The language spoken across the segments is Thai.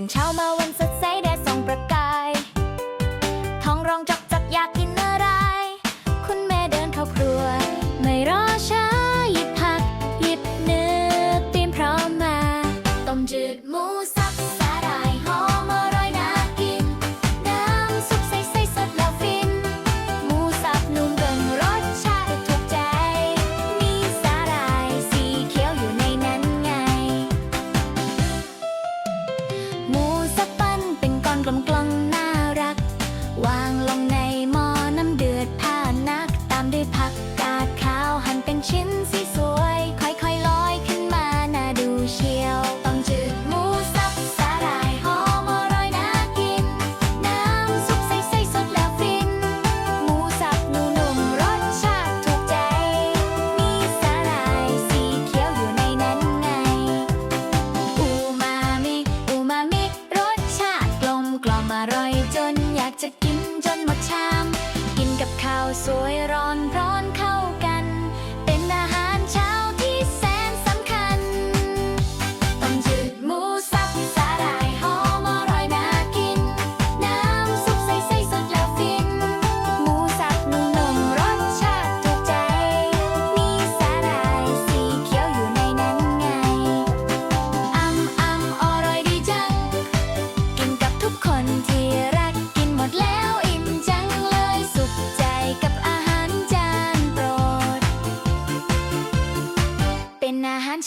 ตื่นเช้ามาวันสดใสแดดส่องประกาย ท้องร้องจอกจับอยากกินอะไร คุณแม่เดินเข้าครัว ไม่รอช้าหยิบผัก หยิบเนื้อเตรียมพร้อมมา ต้มจืดหมู อร่อยจนอยากจะกิน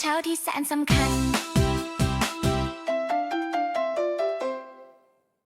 เช้าที่แสนสำคัญ